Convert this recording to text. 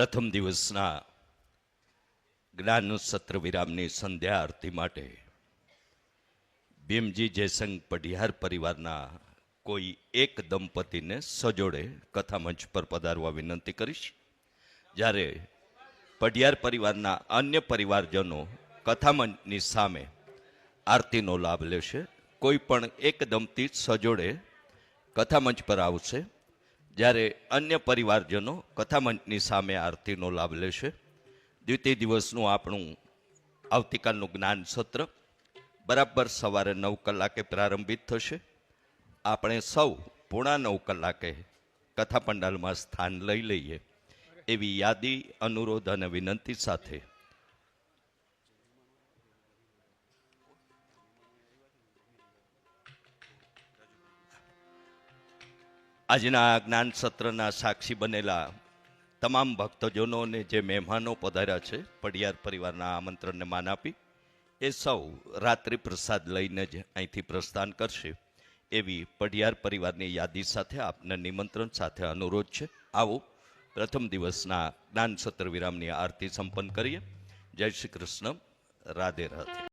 પ્રથમ દિવસના જ્ઞાન સત્ર વિરામની સંધ્યા આરતી માટે ભીમજી જયસંગ પઢિયાર પરિવારના કોઈ એક દંપતીને સજોડે કથામંચ પર પધારવા વિનંતી કરીશ. જ્યારે પઢિયાર પરિવારના અન્ય પરિવારજનો કથામંચની સામે આરતીનો લાભ લેશે, કોઈ પણ એક દંપતી સજોડે કથામંચ પર આવશે જ્યારે અન્ય પરિવારજનો કથામંચની સામે આરતીનો લાભ લેશે દ્વિતીય દિવસનું આપણું આવતીકાલનું જ્ઞાન સત્ર બરાબર સવારે નવ કલાકે પ્રારંભિત થશે. આપણે સૌ પૂણા નવ કલાકે કથા પંડાલમાં સ્થાન લઈ લઈએ એવી યાદી, અનુરોધ અને વિનંતી સાથે આજના જ્ઞાન સત્રના સાક્ષી બનેલા તમામ ભક્તજનોને જે મહેમાનો પધાર્યા છે, પડિયાર પરિવારના આમંત્રણને માન આપી, એ સૌ રાત્રિ પ્રસાદ લઈને જ અહીંથી પ્રસ્થાન કરશે. એવી પડિયાર પરિવારની યાદી સાથે આપને નિમંત્રણ સાથે અનુરોધ છે. આવો, પ્રથમ દિવસના જ્ઞાન સત્ર વિરામની આરતી સંપન્ન કરીએ. જય શ્રી કૃષ્ણ. રાધે રાધે.